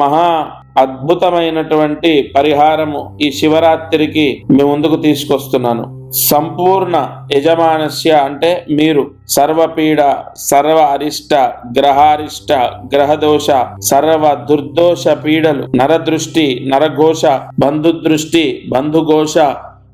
మహా అద్భుతమైనటువంటి పరిహారము ఈ శివరాత్రికి మీ ముందుకు తీసుకొస్తున్నాను. సంపూర్ణ యజమానస్య అంటే మీరు సర్వపీడ సర్వ అరిష్ట గ్రహారిష్ట గ్రహదోష సర్వ దుర్దోష పీడలు నరదృష్టి నరఘోష బంధుదృష్టి బంధుఘోష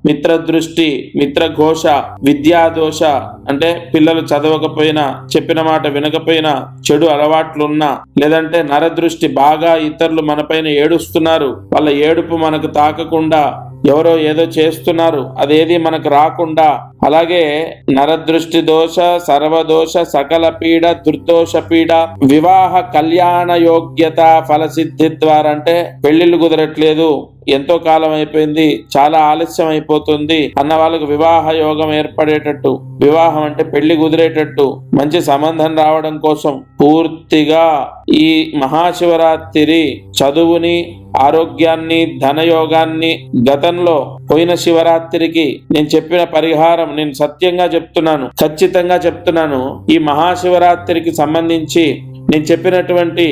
మిత్రదృష్టి మిత్రఘోష విద్యాదోష అంటే పిల్లలు చదవకపోయినా చెప్పిన మాట వినకపోయినా చెడు అలవాట్లున్నా లేదంటే నరదృష్టి బాగా ఇతరులు మనపైన ఏడుస్తున్నారు. వాళ్ళ ఏడుపు మనకు తాకకుండా ఎవరో ఏదో చేస్తున్నారు. అదేది మనకు రాకుండా. అలాగే నరదృష్టి దోష సర్వదోష సకల పీడ దుర్దోష పీడ వివాహ కళ్యాణ యోగ్యత ఫలసిద్ధి ద్వారా అంటే పెళ్ళిళ్ళు కుదరట్లేదు. ఎంతో కాలం అయిపోయింది చాలా ఆలస్యం అయిపోతుంది. అన్న వాళ్ళకు వివాహ యోగం ఏర్పడేటట్టు వివాహం అంటే పెళ్ళి కుదిరేటట్టు మంచి సంబంధం రావడం కోసం పూర్తిగా ఈ మహాశివరాత్రి చదువుని ఆరోగ్యాన్ని ధనయోగాన్ని గతంలో పోయిన శివరాత్రికి నేను చెప్పిన పరిహారం నేను సత్యంగా చెప్తున్నాను ఖచ్చితంగా చెప్తున్నాను. ఈ మహాశివరాత్రికి సంబంధించి నేను చెప్పినటువంటి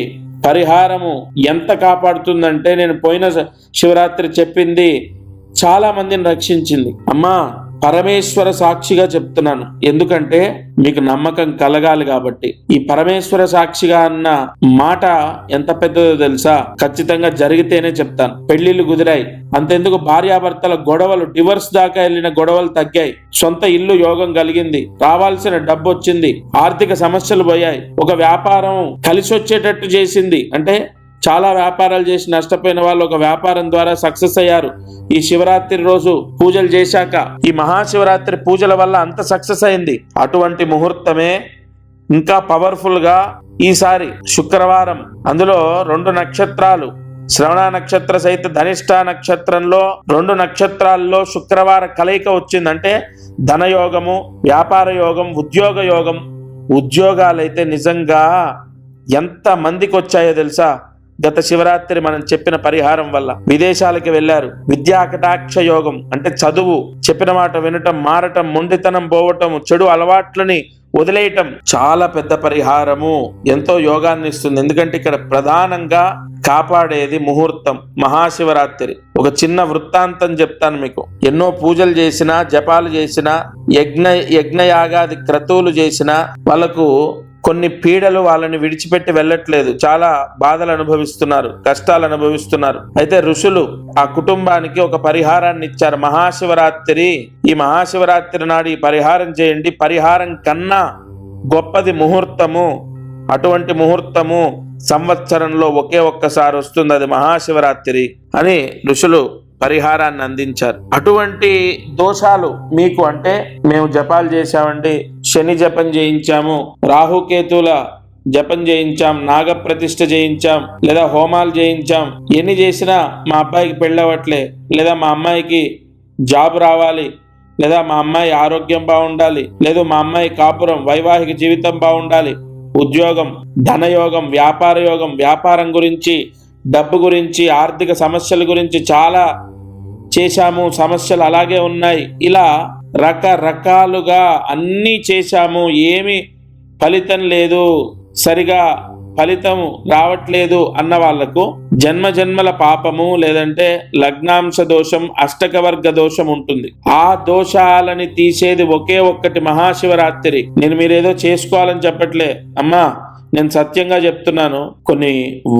పరిహారము ఎంత కాపాడుతుందంటే నేను పోయిన శివరాత్రి చెప్పింది చాలా మందిని రక్షించింది. అమ్మా పరమేశ్వర సాక్షిగా చెప్తున్నాను. ఎందుకంటే మీకు నమ్మకం కలగాలి కాబట్టి. ఈ పరమేశ్వర సాక్షిగా అన్న మాట ఎంత పెద్దదో తెలుసా? ఖచ్చితంగా జరిగితేనే చెప్తాను. పెళ్ళిళ్ళు కుదిరాయి అంతెందుకు భార్యాభర్తల గొడవలు డివర్స్ దాకా వెళ్ళిన గొడవలు తగ్గాయి. సొంత ఇల్లు యోగం కలిగింది. రావాల్సిన డబ్బు వచ్చింది. ఆర్థిక సమస్యలు పోయాయి. ఒక వ్యాపారం కలిసి వచ్చేటట్టు చేసింది. అంటే చాలా వ్యాపారాలు చేసి నష్టపోయిన వాళ్ళు ఒక వ్యాపారం ద్వారా సక్సెస్ అయ్యారు. ఈ శివరాత్రి రోజు పూజలు చేశాక ఈ మహాశివరాత్రి పూజల వల్ల అంత సక్సెస్ అయింది. అటువంటి ముహూర్తమే ఇంకా పవర్ఫుల్గా ఈసారి శుక్రవారం అందులో రెండు నక్షత్రాలు శ్రవణ నక్షత్ర సహిత ధనిష్ట నక్షత్రంలో రెండు నక్షత్రాల్లో శుక్రవార కలయిక వచ్చిందంటే ధనయోగము వ్యాపార యోగం ఉద్యోగ యోగం ఉద్యోగాలైతే నిజంగా ఎంత మందికి వచ్చాయో తెలుసా? గత శివరాత్రి మనం చెప్పిన పరిహారం వల్ల విదేశాలకి వెళ్ళారు విద్యా కటాక్ష యోగం అంటే చదువు. చెప్పిన మాట వినటం మారటం మొండితనం పోవటం చెడు అలవాట్లని వదిలేయటం చాలా పెద్ద పరిహారము. ఎంతో యోగాన్ని ఇస్తుంది. ఎందుకంటే ఇక్కడ ప్రధానంగా కాపాడేది ముహూర్తం మహాశివరాత్రి. ఒక చిన్న వృత్తాంతం చెప్తాను మీకు. ఎన్నో పూజలు చేసినా జపాలు చేసినా యజ్ఞ యజ్ఞయాగాది క్రతువులు చేసినా వాళ్ళకు కొన్ని పీడలు వాళ్ళని విడిచిపెట్టి వెళ్ళట్లేదు. చాలా బాధలు అనుభవిస్తున్నారు కష్టాలు అనుభవిస్తున్నారు. అయితే ఋషులు ఆ కుటుంబానికి ఒక పరిహారాన్ని ఇచ్చారు. మహాశివరాత్రి ఈ మహాశివరాత్రి నాడు ఈ పరిహారం చేయండి. పరిహారం కన్నా గొప్పది ముహూర్తము అటువంటి ముహూర్తము సంవత్సరంలో ఒకే ఒక్కసారి వస్తుంది. అది మహాశివరాత్రి అని ఋషులు పరిహారాన్ని అందించారు. అటువంటి దోషాలు మీకు అంటే మేము జపాలు చేశామండి శని జపం చేయించాము రాహుకేతుల జపం చేయించాం నాగ ప్రతిష్ఠ చేయించాం లేదా హోమాలు చేయించాం. ఎన్ని చేసినా మా అబ్బాయికి పెళ్ళవట్లే లేదా మా అమ్మాయికి జాబ్ రావాలి లేదా మా అమ్మాయి ఆరోగ్యం బాగుండాలి లేదు మా అమ్మాయి కాపురం వైవాహిక జీవితం బాగుండాలి ఉద్యోగం ధనయోగం వ్యాపార యోగం వ్యాపారం గురించి డబ్బు గురించి ఆర్థిక సమస్యల గురించి చాలా చేశాము సమస్యలు అలాగే ఉన్నాయి. ఇలా రకరకాలుగా అన్నీ చేశాము. ఏమి ఫలితం లేదు. సరిగా ఫలితం రావట్లేదు అన్న వాళ్ళకు జన్మ జన్మల పాపము లేదంటే లగ్నాంశ దోషం అష్టకవర్గ దోషం ఉంటుంది. ఆ దోషాలని తీసేది ఒకే ఒక్కటి మహాశివరాత్రి. నేను మీరేదో చేసుకోవాలని చెప్పట్లే. అమ్మా నేను సత్యంగా చెప్తున్నాను కొన్ని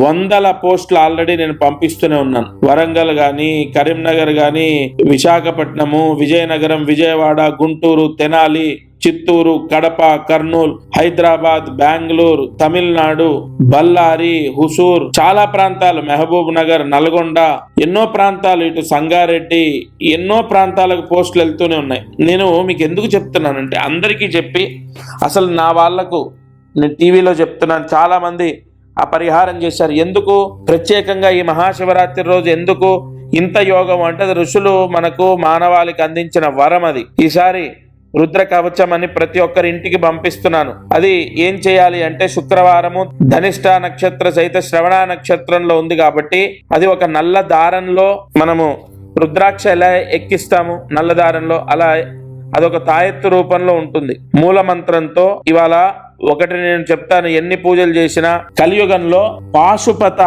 వందల పోస్టులు ఆల్రెడీ నేను పంపిస్తూనే ఉన్నాను. వరంగల్ గాని కరీంనగర్ గాని విశాఖపట్నము విజయనగరం విజయవాడ గుంటూరు తెనాలి చిత్తూరు కడప కర్నూలు హైదరాబాద్ బెంగళూరు తమిళనాడు బల్లారి హుసూర్ చాలా ప్రాంతాలు మహబూబ్ నగర్ నల్గొండ ఎన్నో ప్రాంతాలు ఇటు సంగారెడ్డి ఎన్నో ప్రాంతాలకు పోస్టులు వెళ్తూనే ఉన్నాయి. నేను మీకు ఎందుకు చెప్తున్నానంటే అందరికీ చెప్పి అసలు నా వాళ్ళకు నేను టీవీలో చెప్తున్నాను. చాలామంది ఆ పరిహారం చేశారు. ఎందుకు? ప్రత్యేకంగా ఈ మహాశివరాత్రి రోజు ఎందుకు? ఇంత యోగం అంటే అది ఋషులు మనకు మానవాళికి అందించిన వరం అది. ఈసారి రుద్ర కవచం అని ప్రతి ఒక్కరి ఇంటికి పంపిస్తున్నాను. అది ఏం చేయాలి అంటే శుక్రవారము ధనిష్ట నక్షత్ర సహిత శ్రవణ నక్షత్రంలో ఉంది కాబట్టి అది ఒక నల్ల దారంలో మనము రుద్రాక్ష ఎలా ఎక్కిస్తాము? నల్ల దారంలో అలా అదొక తాయెత్తు రూపంలో ఉంటుంది. మూలమంత్రంతో ఇవాళ ఒకటి నేను చెప్తాను ఎన్ని పూజలు చేసినా కలియుగంలో పాశుపత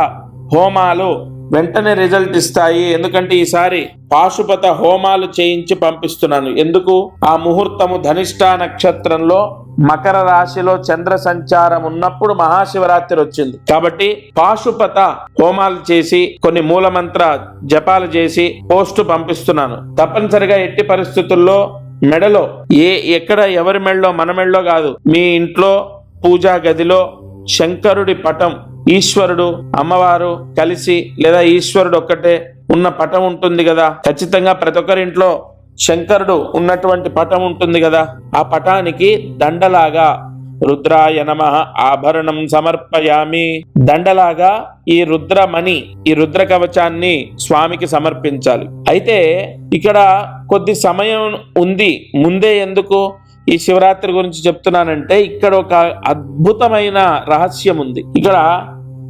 హోమాలు వెంటనే రిజల్ట్ ఇస్తాయి. ఎందుకంటే ఈసారి పాశుపత హోమాలు చేయించి పంపిస్తున్నాను. ఎందుకు? ఆ ముహూర్తము ధనిష్ట నక్షత్రంలో మకర రాశిలో చంద్ర సంచారం ఉన్నప్పుడు మహాశివరాత్రి వచ్చింది. కాబట్టి పాశుపత హోమాలు చేసి కొన్ని మూలమంత్ర జపాలు చేసి పోస్టు పంపిస్తున్నాను. తప్పనిసరిగా ఎట్టి పరిస్థితుల్లో మెడలో. ఏ ఎక్కడ ఎవరి మెడలో మన మెడలో కాదు. మీ ఇంట్లో పూజా గదిలో శంకరుడి పటం ఈశ్వరుడు అమ్మవారు కలిసి లేదా ఈశ్వరుడు ఒక్కటే ఉన్న పటం ఉంటుంది కదా. ఖచ్చితంగా ప్రతి ఒక్కరింట్లో శంకరుడు ఉన్నటువంటి పటం ఉంటుంది కదా. ఆ పటానికి దండలాగా రుద్రాయ నమ. ఆభరణం సమర్పయామి. దండలాగా ఈ రుద్రమణి ఈ రుద్ర కవచాన్ని స్వామికి సమర్పించాలి. అయితే ఇక్కడ కొద్ది సమయం ఉంది. ముందే ఎందుకు? ఈ శివరాత్రి గురించి చెప్తున్నానంటే ఇక్కడ ఒక అద్భుతమైన రహస్యం ఉంది. ఇక్కడ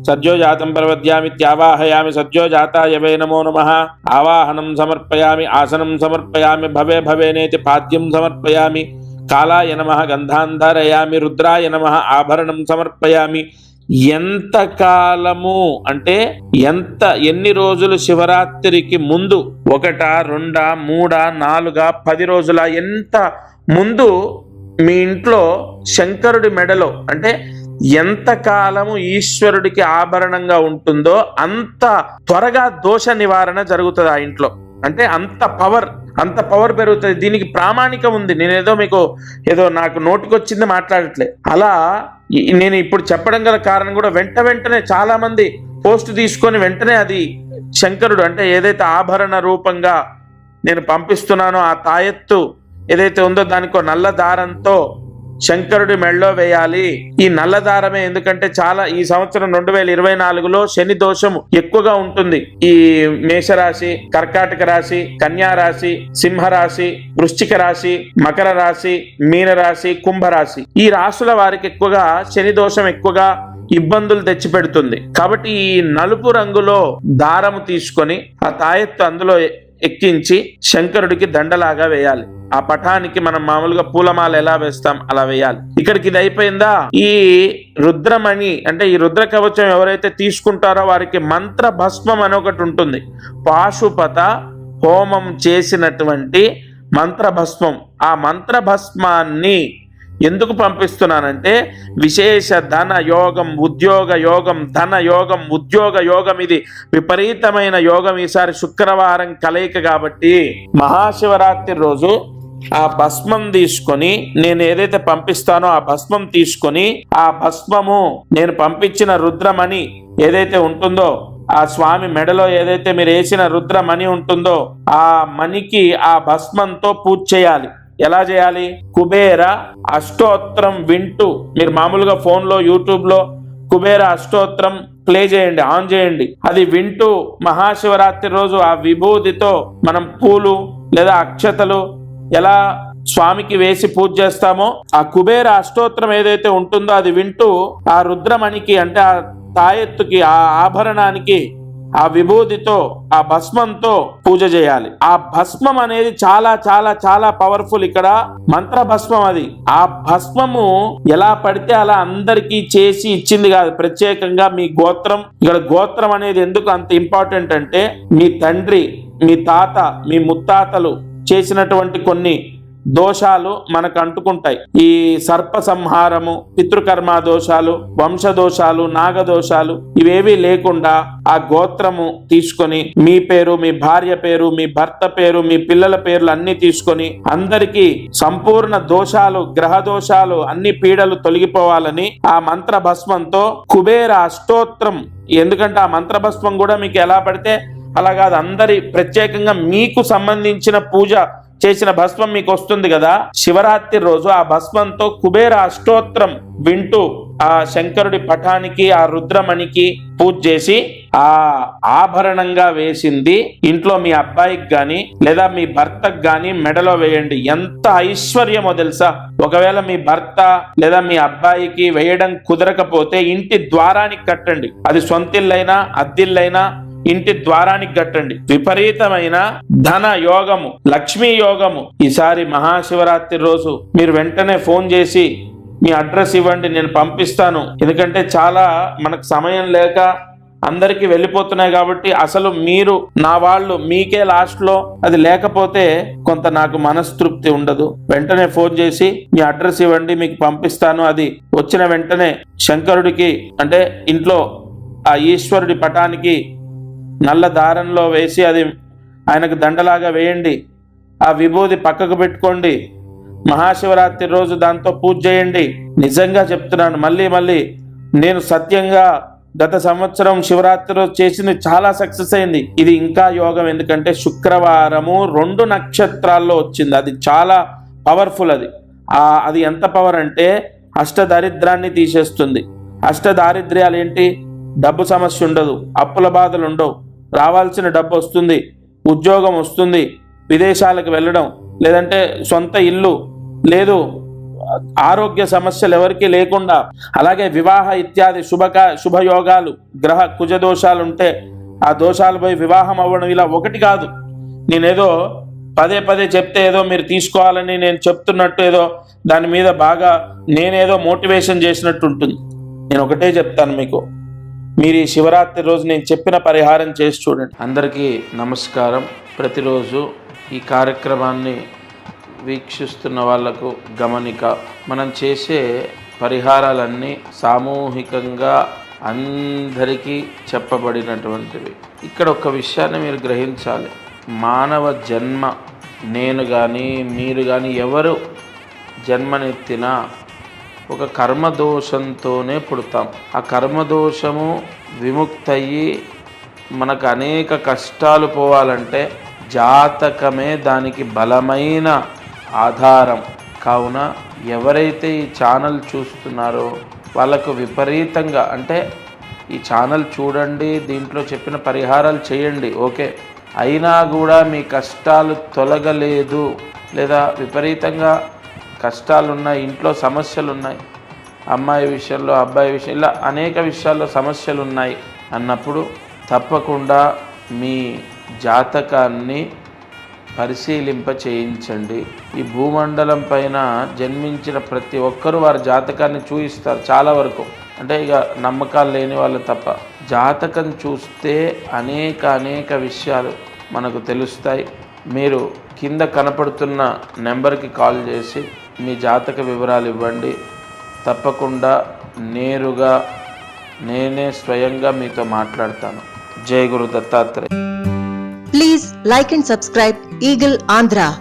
సద్యోజాతం ప్రవద్యామి త్యావాహయామి సద్యోజాతాయ వై నమో నమ. ఆవాహనం సమర్పయామి ఆసనం సమర్పయామి భవే భవేనేతి పాద్యం సమర్పయామి. కాలాయ నమ గంధాంధరయామి రుద్రాయ నమ ఆభరణం సమర్పయామి. ఎంత కాలము అంటే ఎంత ఎన్ని రోజులు శివరాత్రికి ముందు? ఒకట రెండా మూడా నాలుగా పది రోజుల? ఎంత ముందు మీ ఇంట్లో శంకరుడి మెడలో అంటే ఎంత కాలము ఈశ్వరుడికి ఆభరణంగా ఉంటుందో అంత త్వరగా దోష నివారణ జరుగుతుంది ఆ ఇంట్లో. అంటే అంత పవర్ అంత పవర్ పెరుగుతుంది. దీనికి ప్రామాణికం ఉంది. నేనేదో మీకు ఏదో నాకు నోటికొచ్చింది మాట్లాడట్లే. అలా నేను ఇప్పుడు చెప్పడం గల కారణం కూడా వెంట వెంటనే చాలామంది పోస్ట్ తీసుకొని వెంటనే అది శంకరుడు అంటే ఏదైతే ఆభరణ రూపంగా నేను పంపిస్తున్నానో ఆ తాయెత్తు ఏదైతే ఉందో దానికో నల్ల దారంతో శంకరుడి మెళ్ళో వేయాలి. ఈ నల్ల దారమే ఎందుకంటే చాలా ఈ సంవత్సరం రెండు వేల ఇరవై నాలుగులో శని దోషం ఎక్కువగా ఉంటుంది. ఈ మేషరాశి కర్కాటక రాశి కన్యా రాశి సింహరాశి వృశ్చిక రాశి మకర రాశి మీనరాశి కుంభరాశి. ఈ రాశుల వారికి ఎక్కువగా శని దోషం ఎక్కువగా ఇబ్బందులు తెచ్చిపెడుతుంది కాబట్టి ఈ నలుపు రంగులో దారము తీసుకొని ఆ తాయెత్తు అందులో ఎక్కించి శంకరుడికి దండలాగా వేయాలి. ఆ పటానికి మనం మామూలుగా పూలమాల ఎలా వేస్తాం? అలా వేయాలి. ఇక్కడికి ఇది అయిపోయిందా? ఈ రుద్రమణి అంటే ఈ రుద్ర కవచం ఎవరైతే తీసుకుంటారో వారికి మంత్ర భస్మం అని ఒకటి ఉంటుంది. పాశుపత హోమం చేసినటువంటి మంత్ర భస్మం. ఆ మంత్ర భస్మాన్ని ఎందుకు పంపిస్తున్నానంటే విశేష ధన యోగం ఉద్యోగ యోగం ధన యోగం ఉద్యోగ యోగం ఇది విపరీతమైన యోగం. ఈసారి శుక్రవారం కలయిక కాబట్టి మహాశివరాత్రి రోజు ఆ భస్మం తీసుకొని నేను ఏదైతే పంపిస్తానో ఆ భస్మం తీసుకొని ఆ భస్మము నేను పంపించిన రుద్రమణి ఏదైతే ఉంటుందో ఆ స్వామి మెడలో ఏదైతే మీరు వేసిన రుద్రమణి ఉంటుందో ఆ మణికి ఆ భస్మంతో పూజ చేయాలి. ఎలా చేయాలి? కుబేర అష్టోత్తరం వింటూ మీరు మామూలుగా ఫోన్లో యూట్యూబ్లో కుబేర అష్టోత్తరం ప్లే చేయండి ఆన్ చేయండి. అది వింటూ మహాశివరాత్రి రోజు ఆ విభూతితో మనం పూలు లేదా అక్షతలు ఎలా స్వామికి వేసి పూజ చేస్తామో ఆ కుబేర అష్టోత్తరం ఏదైతే ఉంటుందో అది వింటూ ఆ రుద్రమణికి అంటే ఆ తాయెత్తుకి ఆ ఆభరణానికి ఆ విభూతితో ఆ భస్మంతో పూజ చేయాలి. ఆ భస్మం అనేది చాలా చాలా చాలా పవర్ఫుల్ ఇక్కడ మంత్ర భస్మం అది. ఆ భస్మము ఎలా పడితే అలా అందరికీ చేసి ఇచ్చింది కాదు. ప్రత్యేకంగా మీ గోత్రం ఇక్కడ గోత్రం అనేది ఎందుకు అంత ఇంపార్టెంట్ అంటే మీ తండ్రి మీ తాత మీ ముత్తాతలు చేసినటువంటి కొన్ని దోషాలు మనకు అంటుకుంటాయి. ఈ సర్ప సంహారము పితృకర్మ దోషాలు వంశ దోషాలు నాగ దోషాలు ఇవేవి లేకుండా ఆ గోత్రము తీసుకొని మీ పేరు మీ భార్య పేరు మీ భర్త పేరు మీ పిల్లల పేర్లు అన్ని తీసుకొని అందరికీ సంపూర్ణ దోషాలు గ్రహ దోషాలు అన్ని పీడలు తొలగిపోవాలని ఆ మంత్ర భస్మంతో కుబేర అష్టోత్రం. ఎందుకంటే ఆ మంత్రభస్మం కూడా మీకు ఎలా పడితే అలా కాదు అందరి ప్రత్యేకంగా మీకు సంబంధించిన పూజ చేసిన భస్మం మీకు వస్తుంది కదా? శివరాత్రి రోజు ఆ భస్మంతో కుబేర అష్టోత్రం వింటూ ఆ శంకరుడి పటానికి ఆ రుద్రమణికి పూజ చేసి ఆ ఆభరణంగా వేసింది. ఇంట్లో మీ అబ్బాయికి గాని లేదా మీ భర్తకు గాని మెడలో వేయండి. ఎంత ఐశ్వర్యమో తెలుసా? ఒకవేళ మీ భర్త లేదా మీ అబ్బాయికి వేయడం కుదరకపోతే ఇంటి ద్వారానికి కట్టండి. అది సొంతిల్లైనా అద్దిల్లైనా ఇంటి ద్వారానికి కట్టండి. విపరీతమైన ధన యోగము లక్ష్మీ యోగము. ఈసారి మహాశివరాత్రి రోజు మీరు వెంటనే ఫోన్ చేసి మీ అడ్రస్ ఇవ్వండి నేను పంపిస్తాను. ఎందుకంటే చాలా మనకు సమయం లేక అందరికీ వెళ్ళిపోతున్నాయి కాబట్టి అసలు మీరు నా వాళ్ళు మీకే లాస్ట్లో అది లేకపోతే కొంత నాకు మనస్తృప్తి ఉండదు. వెంటనే ఫోన్ చేసి మీ అడ్రస్ ఇవ్వండి మీకు పంపిస్తాను. అది వచ్చిన వెంటనే శంకరుడికి అంటే ఇంట్లో ఆ ఈశ్వరుడి పటానికి నల్ల దారంలో వేసి అది ఆయనకు దండలాగా వేయండి. ఆ విభూది పక్కకు పెట్టుకోండి. మహాశివరాత్రి రోజు దాంతో పూజ చేయండి. నిజంగా చెప్తున్నాను మళ్ళీ మళ్ళీ నేను సత్యంగా గత సంవత్సరం శివరాత్రి రోజు చేసింది చాలా సక్సెస్ అయింది. ఇది ఇంకా యోగం ఎందుకంటే శుక్రవారము రెండు నక్షత్రాల్లో వచ్చింది. అది చాలా పవర్ఫుల్ అది. ఆ అది ఎంత పవర్ అంటే అష్ట దారిద్రాన్ని తీసేస్తుంది. అష్టదారిద్ర్యాలు ఏంటి? డబ్బు సమస్య ఉండదు అప్పుల బాధలు ఉండవు. రావాల్సిన డబ్బు వస్తుంది ఉద్యోగం వస్తుంది విదేశాలకు వెళ్ళడం లేదంటే సొంత ఇల్లు లేదు ఆరోగ్య సమస్యలు ఎవరికీ లేకుండా అలాగే వివాహ ఇత్యాది శుభక శుభయోగాలు గ్రహ కుజ దోషాలు ఉంటే ఆ దోషాలు పోయి వివాహం అవ్వడం ఇలా ఒకటి కాదు. నేనేదో పదే పదే చెప్తే ఏదో మీరు తీసుకోవాలని నేను చెప్తున్నట్టు ఏదో దాని మీద బాగా నేనేదో మోటివేషన్ చేసినట్టు ఉంటుంది నేను ఒకటే చెప్తాను మీకు. మీరు ఈ శివరాత్రి రోజు నేను చెప్పిన పరిహారం చేసి చూడండి. అందరికీ నమస్కారం. ప్రతిరోజు ఈ కార్యక్రమాన్ని వీక్షిస్తున్న వాళ్ళకు గమనిక. మనం చేసే పరిహారాలన్నీ సామూహికంగా అందరికీ చెప్పబడినటువంటివి. ఇక్కడ ఒక విషయాన్ని మీరు గ్రహించాలి. మానవ జన్మ నేను కానీ మీరు కానీ ఎవరు జన్మనెత్తినా ఒక కర్మదోషంతోనే పుడతాం. ఆ కర్మదోషము విముక్తయ్యి మనకు అనేక కష్టాలు పోవాలంటే జాతకమే దానికి బలమైన ఆధారం. కావున ఎవరైతే ఈ ఛానల్ చూస్తున్నారో వాళ్ళకు విపరీతంగా అంటే ఈ ఛానల్ చూడండి దీంట్లో చెప్పిన పరిహారాలు చేయండి ఓకే? అయినా కూడా మీ కష్టాలు తొలగలేదు లేదా విపరీతంగా కష్టాలున్నాయి ఇంట్లో సమస్యలు ఉన్నాయి అమ్మాయి విషయంలో అబ్బాయి విషయం ఇలా అనేక విషయాల్లో సమస్యలు ఉన్నాయి అన్నప్పుడు తప్పకుండా మీ జాతకాన్ని పరిశీలింప చేయించండి. ఈ భూమండలం పైన జన్మించిన ప్రతి ఒక్కరూ వారి జాతకాన్ని చూయిస్తారు చాలా వరకు. అంటే ఇక నమ్మకాలు లేని వాళ్ళు తప్ప. జాతకం చూస్తే అనేక అనేక విషయాలు మనకు తెలుస్తాయి. మీరు కింద కనపడుతున్న నెంబర్కి కాల్ చేసి మీ జాతక వివరాలు ఇవ్వండి. తప్పకుండా నేరుగా నేనే స్వయంగా మీతో మాట్లాడతాను. Jai Guru Dattatreya. Please like and subscribe eagle Andhra.